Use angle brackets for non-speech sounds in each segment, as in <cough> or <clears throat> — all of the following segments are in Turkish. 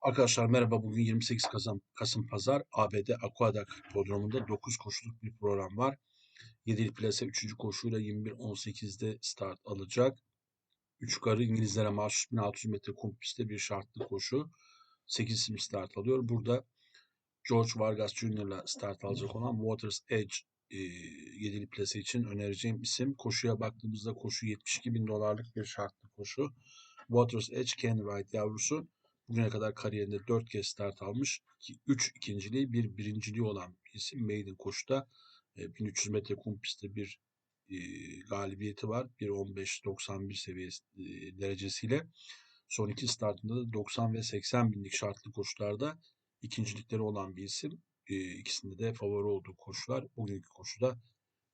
Arkadaşlar merhaba. Bugün 28 Kasım, Kasım Pazar ABD Aqueduct Hipodromu'nda 9 koşuluk bir program var. 7'li plase 3. koşuyla 21.18'de start alacak. 3 yukarı İngilizlere mahsus 1600 metre kum pistte bir şartlı koşu. 8 isim start alıyor. Burada George Vargas Jr.'la start alacak olan Waters Edge e, 7'li plase için önereceğim isim. Koşuya baktığımızda koşu 72 bin dolarlık bir şartlı koşu. Waters Edge Ken Wright yavrusu. Bugüne kadar kariyerinde 4 kez start almış. 3 ikinciliği, bir birinciliği olan bir isim. Maiden koşuda 1300 e, metre kum pistte bir e, galibiyeti var. 1.15-91 seviyesi e, derecesiyle. Son iki startında da 90 ve 80 binlik şartlı koşularda ikincilikleri olan bir isim. İkisinde de favori olduğu koşular bugünkü koşuda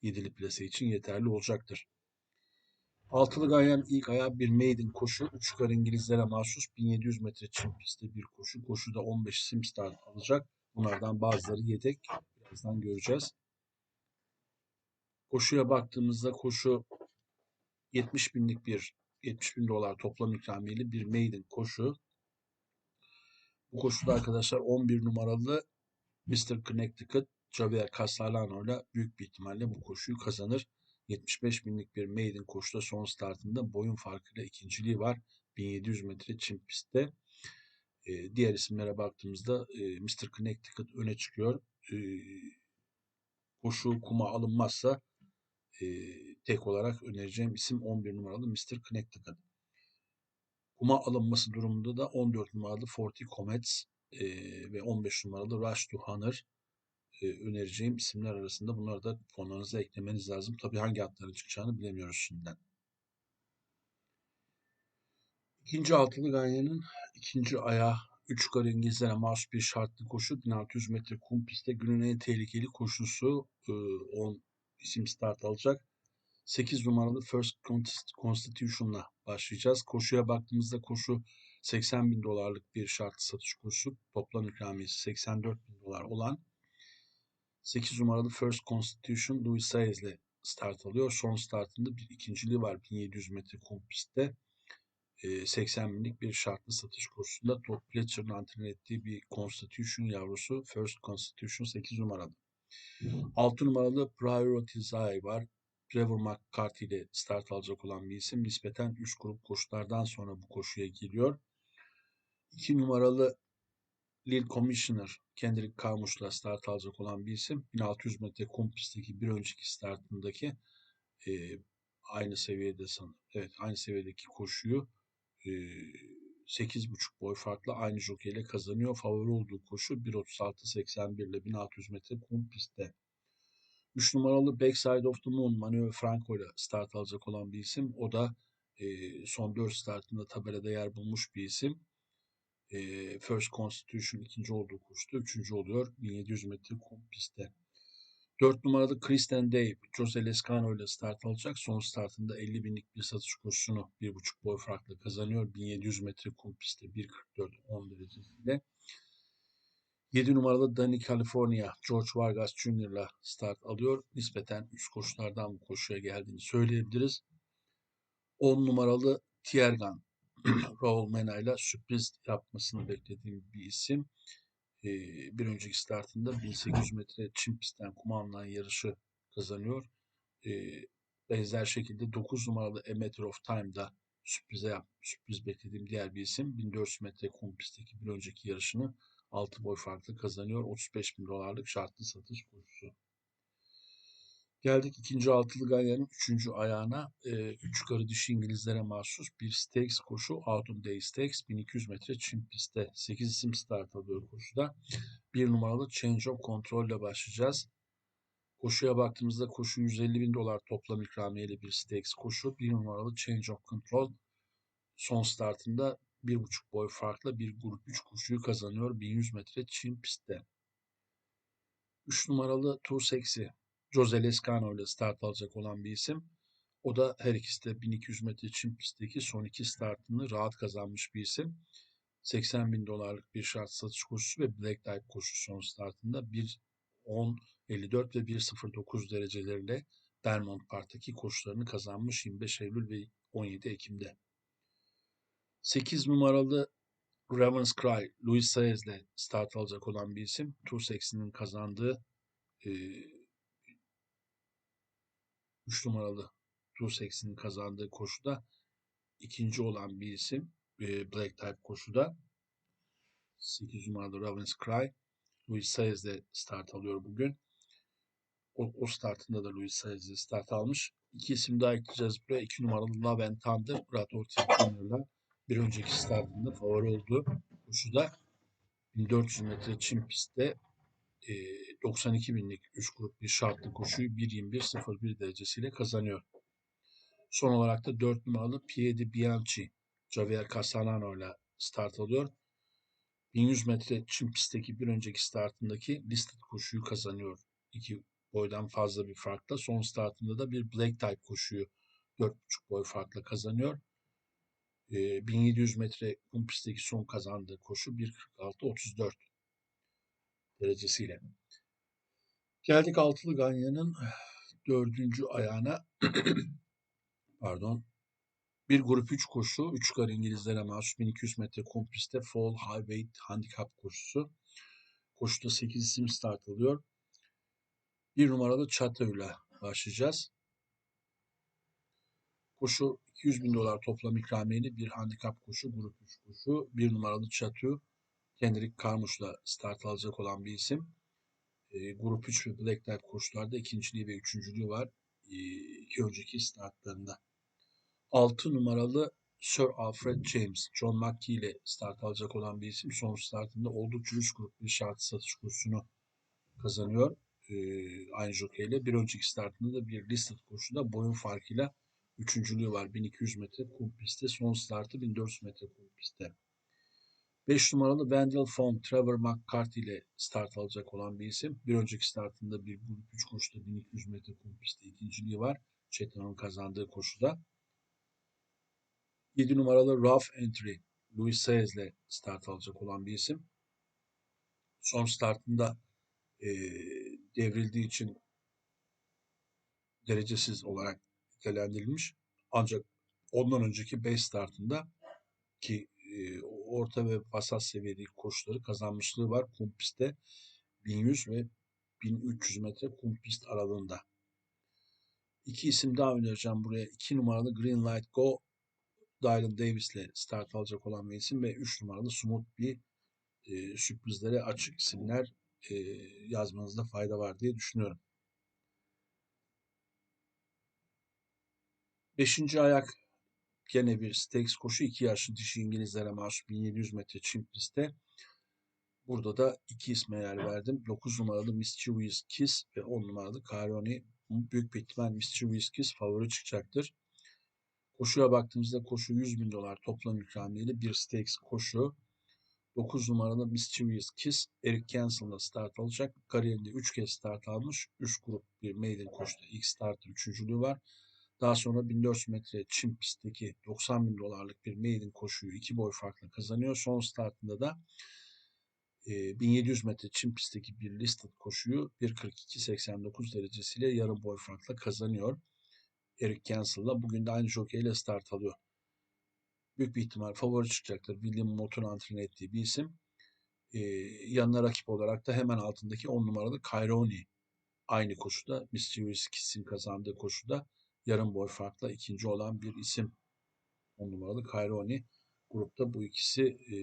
7'li plase için yeterli olacaktır. Altılı Ganyan ilk ayağı bir maiden koşu. Üç yukarı İngilizlere mahsus 1700 metre çim pistte bir koşu. Koşuda 15 sim start alacak. Bunlardan bazıları yedek. Birazdan göreceğiz. Koşuya baktığımızda koşu 70 binlik bir 70 bin dolar toplam ikramiyeli bir maiden koşu. Bu koşuda arkadaşlar 11 numaralı Mr. Connecticut Javier Castellano ile büyük bir ihtimalle bu koşuyu kazanır. 75 binlik bir maiden koşuda son startında boyun farkıyla ikinciliği var. 1700 metre çim pistte. E, diğer isimlere baktığımızda e, Mr. Connecticut öne çıkıyor. E, koşu kuma alınmazsa e, tek olarak önereceğim isim 11 numaralı Mr. Connecticut. Kuma alınması durumunda da 14 numaralı Forty Comets e, ve 15 numaralı Rush to Hunter e, önereceğim isimler arasında bunları da fonlarınıza eklemeniz lazım. Tabii hangi atların çıkacağını bilemiyoruz şimdiden. İkinci altılı Ganyan'ın ikinci ayağı 3 yukarı İngilizlere mahsus bir şartlı koşu 1600 metre kum pistte günün en tehlikeli koşusu 10 isim start alacak. 8 numaralı First Constitution'la başlayacağız. Koşuya baktığımızda koşu 80 bin dolarlık bir şartlı satış koşusu. Toplam ikramiyesi 84 bin dolar olan 8 numaralı First Constitution Louis Saez ile start alıyor. Son startında bir ikinciliği var 1700 metre kum pistte. 80 binlik bir şartlı satış kursunda Todd Pletcher'ın antren ettiği bir Constitution yavrusu First Constitution 8 numaralı. 6 numaralı Priority Zay var. Trevor McCarthy ile start alacak olan bir isim. Nispeten üst grup koşulardan sonra bu koşuya geliyor. 2 numaralı Lil Commissioner Kendrick Carmouche'la start alacak olan bir isim. 1600 metre kum pistteki bir önceki startındaki e, aynı seviyede sanırım. Evet aynı seviyedeki koşuyu e, 8,5 boy farklı aynı jokeyle kazanıyor. Favori olduğu koşu 1.36.81 ile 1600 metre kum pistte. 3 numaralı Backside of the Moon Manuel Franco ile start alacak olan bir isim. O da e, son 4 startında tabelada yer bulmuş bir isim e, First Constitution ikinci olduğu koştu. Üçüncü oluyor 1700 metre kum pistte. 4 numaralı Kristen Dave, Jose Lescano ile start alacak. Son startında 50 binlik bir satış koşusunu 1.5 boy farklı kazanıyor. 1700 metre kum pistte 1.44-10 derecesiyle. 7 numaralı Dani California, George Vargas Jr. ile start alıyor. Nispeten üst koşulardan bu koşuya geldiğini söyleyebiliriz. 10 numaralı Tiergan, <clears throat> Raul Mena ile sürpriz yapmasını beklediğim bir isim. Bir önceki startında 1800 metre çim pistten kuma yarışı kazanıyor. Ee, benzer şekilde 9 numaralı A Matter of Time'da sürprize yap, sürpriz beklediğim diğer bir isim. 1400 metre kum pistteki bir önceki yarışını 6 boy farklı kazanıyor. 35 bin dolarlık şartlı satış koşusu. Geldik ikinci altılı ganyanın üçüncü ayağına. E, üç yukarı dişi İngilizlere mahsus bir stakes koşu. Autumn Day Stakes 1200 metre çim pistte. 8 isim start alıyor koşuda. Bir numaralı Change of Control ile başlayacağız. Koşuya baktığımızda koşu 150 bin dolar toplam ikramiyeli bir stakes koşu. Bir numaralı Change of Control son startında bir buçuk boy farklı bir grup 3 koşuyu kazanıyor 1100 metre çim pistte. 3 numaralı Tour Sexy Jose Lescano ile start alacak olan bir isim. O da her ikisi de 1200 metre çim pistteki son iki startını rahat kazanmış bir isim. 80 bin dolarlık bir şart satış koşusu ve Black Dive koşusu son startında 1.10, 54 ve 1.09 derecelerle Belmont Park'taki koşularını kazanmış 25 Eylül ve 17 Ekim'de. 8 numaralı Raven's Cry, Luis Saez'le start alacak olan bir isim. Tour 80'in kazandığı e, 3 numaralı 80'in kazandığı koşuda ikinci olan bir isim. E, Black Type koşuda. 8 numaralı Raven's Cry. Luis Saez'le start alıyor bugün. O, o startında da Luis Saez'le start almış. İki isim daha ekleyeceğiz buraya. 2 numaralı Love and Thunder, Brad Ortiz bir önceki startında favori oldu. Koşuda 1400 metre çim pistte e, 92 binlik 3 grup bir şartlı koşuyu 1.21.01 derecesiyle kazanıyor. Son olarak da 4 numaralı Piedi Bianchi Javier Castellano ile start alıyor. 1100 metre çim pistteki bir önceki startındaki listed koşuyu kazanıyor. İki boydan fazla bir farkla. Son startında da bir black type koşuyu 4,5 boy farkla kazanıyor. 1700 metre kum pistteki son kazandığı koşu 1.46.34 derecesiyle. Geldik altılı ganyanın dördüncü ayağına. <clears throat> Pardon. Bir grup 3 koşu. 3 kar İngilizlere mahsus 1200 metre kum pistte Fall High Weight Handicap koşusu. Koşuda 8 isim start alıyor. Bir numaralı Çatı ile başlayacağız. Koşu 200 bin dolar toplam ikramiyeli bir handikap koşu, grup 3 koşu. Bir numaralı Çatı Kendrick Karmuş'la start alacak olan bir isim. E, grup 3 ve Black koşularda ikinciliği ve üçüncülüğü var. E, iki önceki startlarında. 6 numaralı Sir Alfred James, John McKee ile start alacak olan bir isim. Son startında oldukça üst grup bir şart satış kursunu kazanıyor. E, aynı jokeyle. Bir önceki startında da bir listed koşuda boyun farkıyla Üçüncülüğü var 1200 metre kum pistte. Son startı 1400 metre kum pistte. 5 numaralı Wendell Font, Trevor McCarthy ile start alacak olan bir isim. Bir önceki startında bir grup 3 koşuda 1200 metre kum pistte ikinciliği var. Chetna'nın kazandığı koşuda. 7 numaralı Rough Entry, Louis Saez ile start alacak olan bir isim. Son startında e, devrildiği için derecesiz olarak nitelendirilmiş. Ancak ondan önceki 5 startında ki e, orta ve vasat seviyedeki koşuları kazanmışlığı var. Kum pistte 1100 ve 1300 metre kum pist aralığında. İki isim daha önereceğim buraya. 2 numaralı Green Light Go Dylan Davis ile start alacak olan bir isim ve 3 numaralı Smooth bir e, sürprizlere açık isimler e, yazmanızda fayda var diye düşünüyorum. Beşinci ayak gene bir stakes koşu. iki yaşlı dişi İngilizlere mahsus 1700 metre çim pistte. Burada da iki isme yer verdim. 9 numaralı Mischievous Kiss ve 10 numaralı Caroni. Büyük bir ihtimal Mischievous Kiss favori çıkacaktır. Koşuya baktığımızda koşu 100 bin dolar toplam ikramiyeli bir stakes koşu. 9 numaralı Mischievous Kiss Eric Cancel'la start alacak. Kariyerinde 3 kez start almış. 3 grup bir maiden koşuda ilk startı üçüncülüğü var. Daha sonra 1400 metre çim pistteki 90 bin dolarlık bir maiden koşuyu iki boy farkla kazanıyor. Son startında da e, 1700 metre çim pistteki bir listed koşuyu 1.42.89 derecesiyle yarım boy farkla kazanıyor. Eric Cancel'la bugün de aynı jokeyle start alıyor. Büyük bir ihtimal favori çıkacaktır. William Mott'un antrenör ettiği bir isim. Ee, yanına rakip olarak da hemen altındaki 10 numaralı Caironi aynı koşuda Mischievous Kiss'in kazandığı koşuda yarım boy farkla ikinci olan bir isim. 10 numaralı Caironi. Grupta bu ikisi e,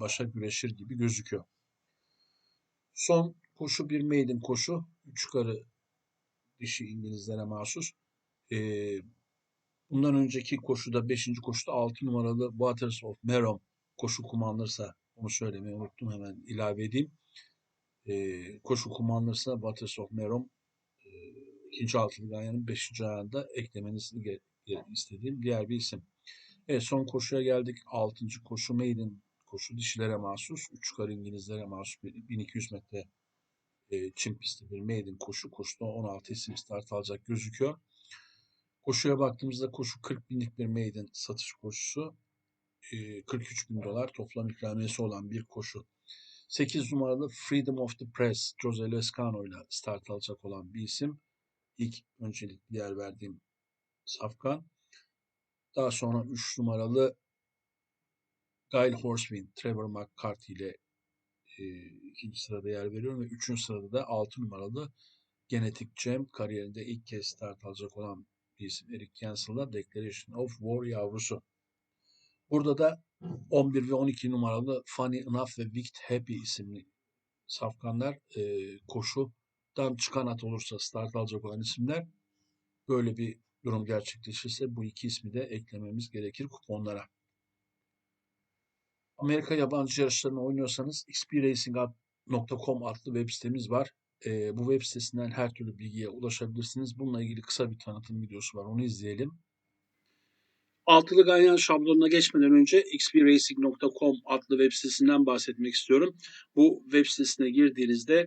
başa güreşir gibi gözüküyor. Son koşu bir maiden koşu. Üç karı dişi İngilizlere mahsus. E, bundan önceki koşuda, beşinci koşuda altı numaralı Waters of Merom koşu kumandırsa onu söylemeyi unuttum hemen ilave edeyim. E, koşu kumandırsa Waters of Merom ikinci altılı ganyanın beşinci ayağında eklemenizi istediğim diğer bir isim. Evet son koşuya geldik. Altıncı koşu maiden koşu dişilere mahsus. Üç kar İngilizlere mahsus 1200 metre e, çim pisti bir maiden koşu. Koşuda 16 isim start alacak gözüküyor. Koşuya baktığımızda koşu 40 binlik bir maiden satış koşusu. E, 43 bin dolar toplam ikramiyesi olan bir koşu. 8 numaralı Freedom of the Press Jose Lescano ile start alacak olan bir isim ilk öncelikli yer verdiğim safkan. Daha sonra 3 numaralı Guy Horsfield, Trevor McCarthy ile e, ikinci sırada yer veriyorum ve üçüncü sırada da 6 numaralı Genetic Gem kariyerinde ilk kez start alacak olan bir isim Eric Jensen'la Declaration of War yavrusu. Burada da 11 ve 12 numaralı Funny Enough ve Wicked Happy isimli safkanlar e, koşudan çıkan at olursa start alacak olan isimler böyle bir durum gerçekleşirse bu iki ismi de eklememiz gerekir kuponlara. Amerika yabancı yarışlarını oynuyorsanız xpracing.com adlı web sitemiz var. E, bu web sitesinden her türlü bilgiye ulaşabilirsiniz. Bununla ilgili kısa bir tanıtım videosu var. Onu izleyelim. Altılı ganyan şablonuna geçmeden önce xpracing.com adlı web sitesinden bahsetmek istiyorum. Bu web sitesine girdiğinizde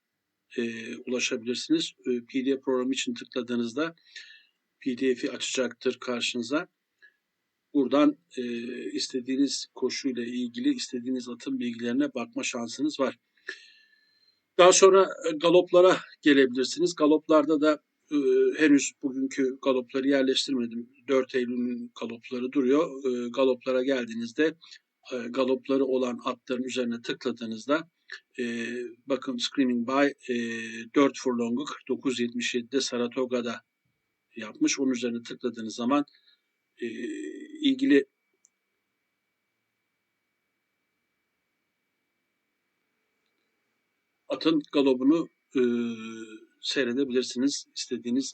e, ulaşabilirsiniz. E, PDF programı için tıkladığınızda PDF'i açacaktır karşınıza. Buradan e, istediğiniz koşuyla ilgili istediğiniz atın bilgilerine bakma şansınız var. Daha sonra e, galoplara gelebilirsiniz. Galoplarda da e, henüz bugünkü galopları yerleştirmedim. 4 Eylül'ün galopları duruyor. E, galoplara geldiğinizde e, galopları olan atların üzerine tıkladığınızda e, bakın Screaming By e, 4 furlong'u 49.77'de Saratoga'da yapmış. Onun üzerine tıkladığınız zaman e, ilgili atın galobunu e, seyredebilirsiniz. İstediğiniz,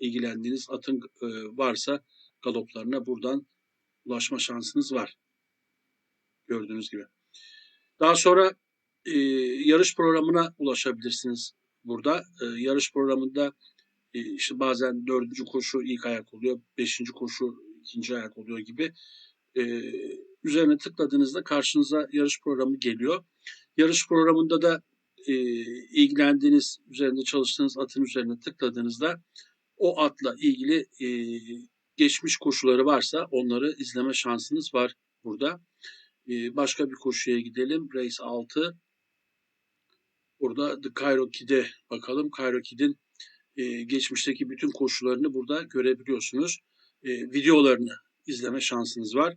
ilgilendiğiniz atın e, varsa galoplarına buradan ulaşma şansınız var. Gördüğünüz gibi. Daha sonra e, yarış programına ulaşabilirsiniz burada. E, yarış programında e, işte bazen dördüncü koşu ilk ayak oluyor, beşinci koşu ikinci ayak oluyor gibi. E, üzerine tıkladığınızda karşınıza yarış programı geliyor. Yarış programında da e, ilgilendiğiniz, üzerinde çalıştığınız atın üzerine tıkladığınızda o atla ilgili e, geçmiş koşuları varsa onları izleme şansınız var burada. E, başka bir koşuya gidelim. Race 6. Burada The Cairo Kid'e bakalım. Cairo Kid'in e, geçmişteki bütün koşularını burada görebiliyorsunuz. E, videolarını izleme şansınız var.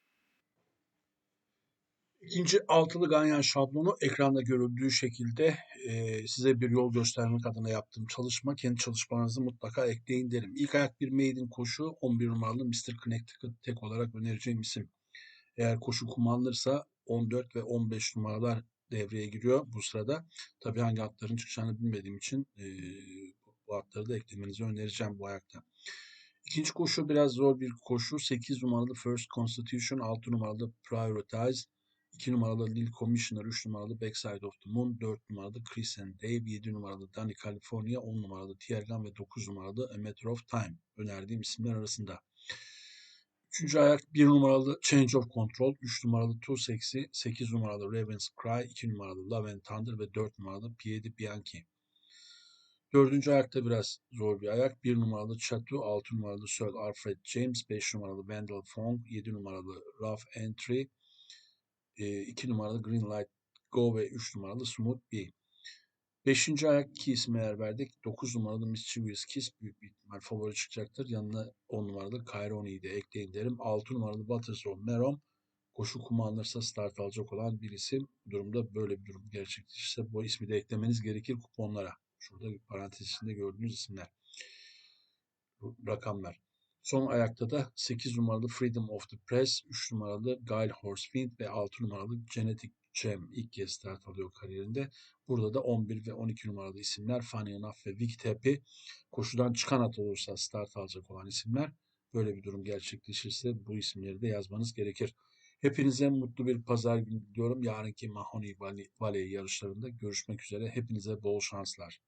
İkinci altılı ganyan şablonu ekranda görüldüğü şekilde e, size bir yol göstermek adına yaptığım çalışma. Kendi çalışmanızı mutlaka ekleyin derim. İlk ayak bir maiden koşu 11 numaralı Mr. Connecticut tek olarak önereceğim isim. Eğer koşu kullanılırsa 14 ve 15 numaralar devreye giriyor bu sırada. Tabii hangi atların çıkacağını bilmediğim için e, bu atları da eklemenizi önereceğim bu ayakta. İkinci koşu biraz zor bir koşu. 8 numaralı First Constitution, 6 numaralı Prioritize, 2 numaralı Lil Commissioner, 3 numaralı Backside of the Moon, 4 numaralı Chris and Dave, 7 numaralı Danny California, 10 numaralı Tiergan ve 9 numaralı A Matter of Time önerdiğim isimler arasında. Üçüncü ayak 1 numaralı Change of Control, 3 numaralı Too Sexy, 8 numaralı Raven's Cry, 2 numaralı Love and Thunder ve 4 numaralı Piedi Bianchi. Dördüncü ayakta biraz zor bir ayak. 1 numaralı Chateau, 6 numaralı Sir Alfred James, 5 numaralı Wendell Fong, 7 numaralı Rough Entry, 2 numaralı Green Light Go ve 3 numaralı Smooth B. Beşinci ayak ki ismi eğer verdik. 9 numaralı Mischievous Kiss büyük bir ihtimal favori çıkacaktır. Yanına 10 numaralı Caironi'yi de ekleyin derim. 6 numaralı Butterstone Merom koşu kullanılırsa start alacak olan bir isim. Bu durumda böyle bir durum gerçekleşirse bu ismi de eklemeniz gerekir kuponlara. Şurada bir parantez içinde gördüğünüz isimler. Rakamlar. Son ayakta da 8 numaralı Freedom of the Press, 3 numaralı Guile Horsefield ve 6 numaralı Genetic Gem ilk kez start alıyor kariyerinde. Burada da 11 ve 12 numaralı isimler Funny Enough ve Vic Tepi koşudan çıkan at olursa start alacak olan isimler. Böyle bir durum gerçekleşirse bu isimleri de yazmanız gerekir. Hepinize mutlu bir pazar günü diliyorum. Yarınki Mahoney Valley yarışlarında görüşmek üzere. Hepinize bol şanslar.